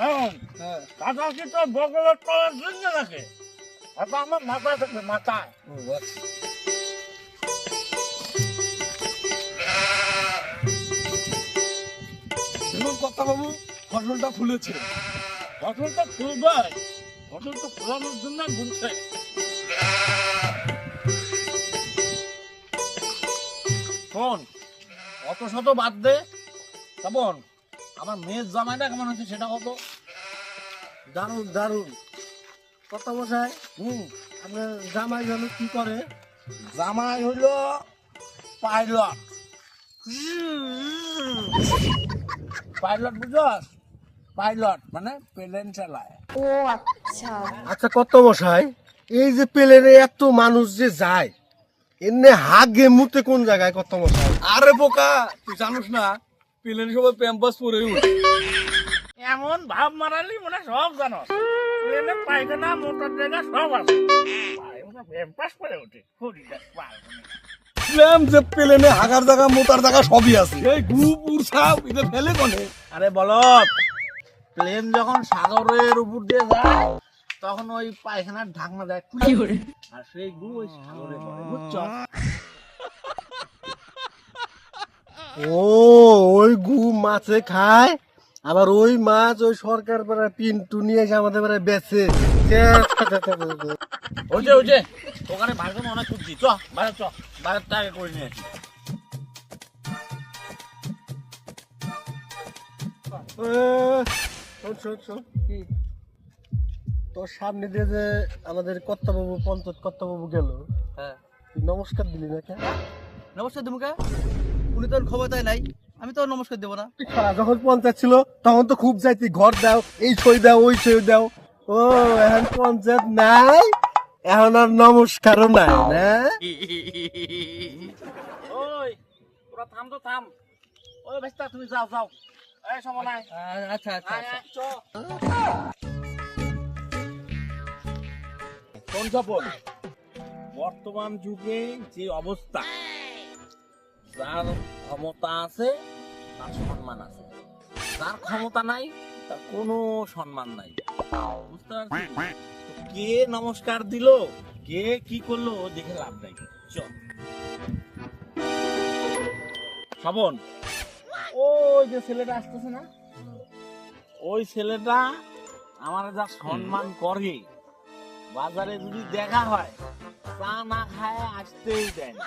হ্যাঁ হ্যাঁ। কি তো বগলের তলার জন্য রাখে আমার থাকবে মাথায়। ও কথা বাবু ফসলটা ফুলেছে। ফসল তো ফুলবে ফসল তো ফোলানোর জন্য ঘুরছে। শোন অত শত বাদ দে। তখন আমার মেয়ের জামাইটা কেমন হচ্ছে সেটা কত দারুণ দারুণ। কত মশাই হুম আপনার জামাই যেন কি করে? জামাই হইল পাইলট। পাইলট বুঝস পাইলট মানে প্লেন চালায়। ও আচ্ছা। আচ্ছা কত মশাই এই যে প্লেনে এত মানুষ যে যায় এমনি হাগে মুতে কোন জায়গায় কত বসায় আরে বোকা তুই জানিস না প্লেন সবাই প্যাম্পাস পরে উঠে এমন ভাব মারালি মানে সব জানো। প্লেনে পায়খানা মোটর জায়গা সব আছে। পাস করে ওঠে ফুরি দেখ পায় প্লেন যে প্লেনে হাগার জায়গা মোটার জায়গা সবই আছে। এই এটা ফেলে কোনে? আরে বলো প্লেন যখন সাগরের উপর দিয়ে যায় তখন ওই পায়খানার ঢাকনা দেয় খুলে। আর সেই গু ওই সাগরে পড়ে বুঝছ? ও ওই গু মাছে খায় আবার ওই মাছ ওই সরকার পাড়া পিন্টু নিয়ে এসে আমাদের পাড়া বেচে। ওইছে ওইছে ওখানে ভাষণ অনেক খুঁজছি চ বাইরে চ বাইরের টাকা করে নিয়ে আসি। তোর সামনে দিয়ে যে আমাদের কর্তাবাবু পঞ্চায়েত কর্তাবাবু গেল। হ্যাঁ। তুই নমস্কার দিলি না কেন নমস্কার দিমুকা উনি তো ক্ষমতায় নাই আমি তো নমস্কার দেবো না। যখন পঞ্চায়েত ছিল তখন তো খুব যাইতি ঘর দাও এই সই দাও ওই সই দাও। ও এখন পঞ্চায়েত নাই এখন আর নমস্কারও নাই না? ওই তোরা থাম তো থাম। ওই বেস্তা তুমি যাও যাও। এই সময় নাই। আচ্ছা আচ্ছা। শোন স্বপন, বর্তমান যুগে যে অবস্থা যার ক্ষমতা আছে, তার সম্মান আছে। যার ক্ষমতা নাই, তার কোনো সম্মান নাই। বুঝতে পারছিস তো কে নমস্কার দিল, কে কি করল দেখে লাভ নাই। চল। শ্রবণ, ওই যে ছেলেটা আসতেছে না? ওই ছেলেটা আমার যা সম্মান করে, বাজারে যদি দেখা হয়, চা না খায়, আসতেই দেয় না।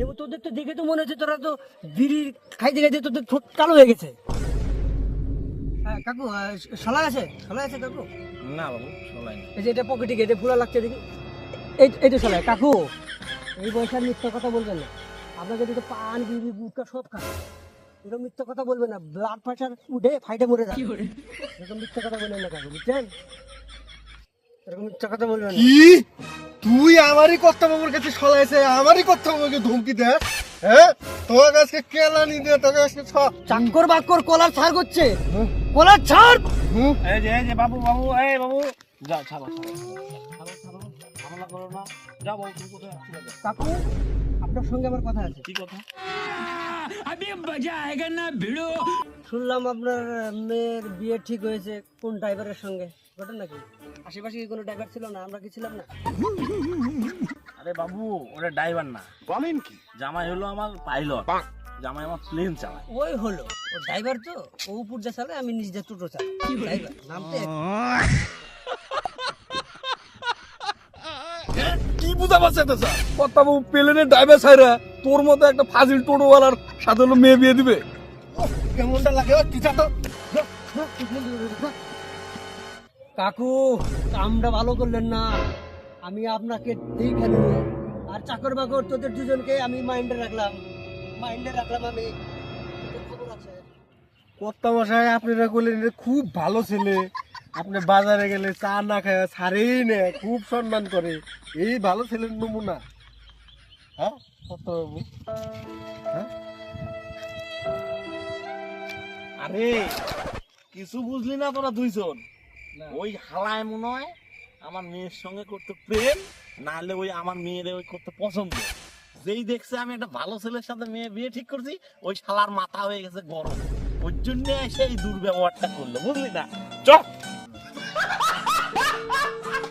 এবার তোদের তো দেখে তো মনে হচ্ছে তোরা তো বিড়ি খাইতে খাইতে তোদের ঠোঁট কালো হয়ে গেছে। হ্যাঁ কাকু শলা আছে? শলা আছে কাকু? না বাবু শোনাই না এই যে এটা পকেটে গেটে ফুলা লাগছে দেখি। এই এই তো শলাই কাকু এই বয়সে আর মিথ্যা কথা বলবেন না। আপনাকে দিকে পান বিড়ি গুটকা সব খান এরকম মিথ্যা কথা বলবেন না। ব্লাড প্রেশার উঠে ফাইটে মরে যাবে। এরকম মিথ্যা কথা বলবেন না কাকু বুঝছেন? এরকম মিথ্যা কথা বলবেন না। কি? তুই আমারই কথা বাবুর কাছে সলাইছে আমারই কথা বাবুকে ধমকি দে হ্যাঁ? তোর কাছে কেলানি দে তোর কাছে চাক্কর বাকর কলার ছাড় করছে। কলার ছাড়! এই যে এই যে বাবু বাবু এই বাবু। যাও ছাড়ো ছাড়ো ছাড়ো। ছাড়ো ঝামেলা করো না। যাও বাবু তুমি কোথায় কাকু আপনার সঙ্গে আমার কথা আছে। কি কথা? শুনলাম আপনার মেয়ের বিয়ে ঠিক হয়েছে। কোন ড্রাইভারের সঙ্গে? ঘটনা নাকি? আশেপাশে কি কোনো ড্রাইভার ছিল না? আমরা কি ছিলাম না? আরে বাবু ওটা ড্রাইভার না। বলেন কি? জামাই হলো আমার পাইলট জামাই আমার প্লেন চালায়। ওই হলো। ও ড্রাইভার তো? ও উপর যা চালায় আমি নিজ যা টোটো চালাই। ড্রাইভার নাম তো কি বুঝা পাচ্ছে তো স্যার? কত বাবু প্লেনের ড্রাইভার সাইরা তোর মতো একটা ফাজিল টোটোওয়ালার সাথে হলো মেয়ে বিয়ে দিবে। কেমনটা লাগে? টিচার তো কাকু কামটা ভালো করলেন না। আমি আপনাকে দেখে নিব আর চাকর বাকর তোদের দুজনকে আমি মাইন্ডে রাখলাম। মাইন্ডে রাখলাম আমি। কর্তা মশাই আপনারা বললেন খুব ভালো ছেলে। আপনি বাজারে গেলে চা না খায় ছাড়েই নে খুব সম্মান করে। এই ভালো ছেলের নমুনা। হ্যাঁ কর্তাবাবু? হ্যাঁ? আরে কিছু বুঝলি না তোরা দুইজন? ওই হালায় মনে হয় আমার মেয়ের সঙ্গে করতে প্রেম, নাহলে ওই আমার মেয়ের ওই করতে পছন্দ। যেই দেখছে আমি একটা ভালো ছেলের সাথে মেয়ে বিয়ে ঠিক করছি, ওই শালার মাথা হয়ে গেছে গরম। ওই জন্য এসে এই দুর্ব্যবহারটা করল, বুঝলি না? চল!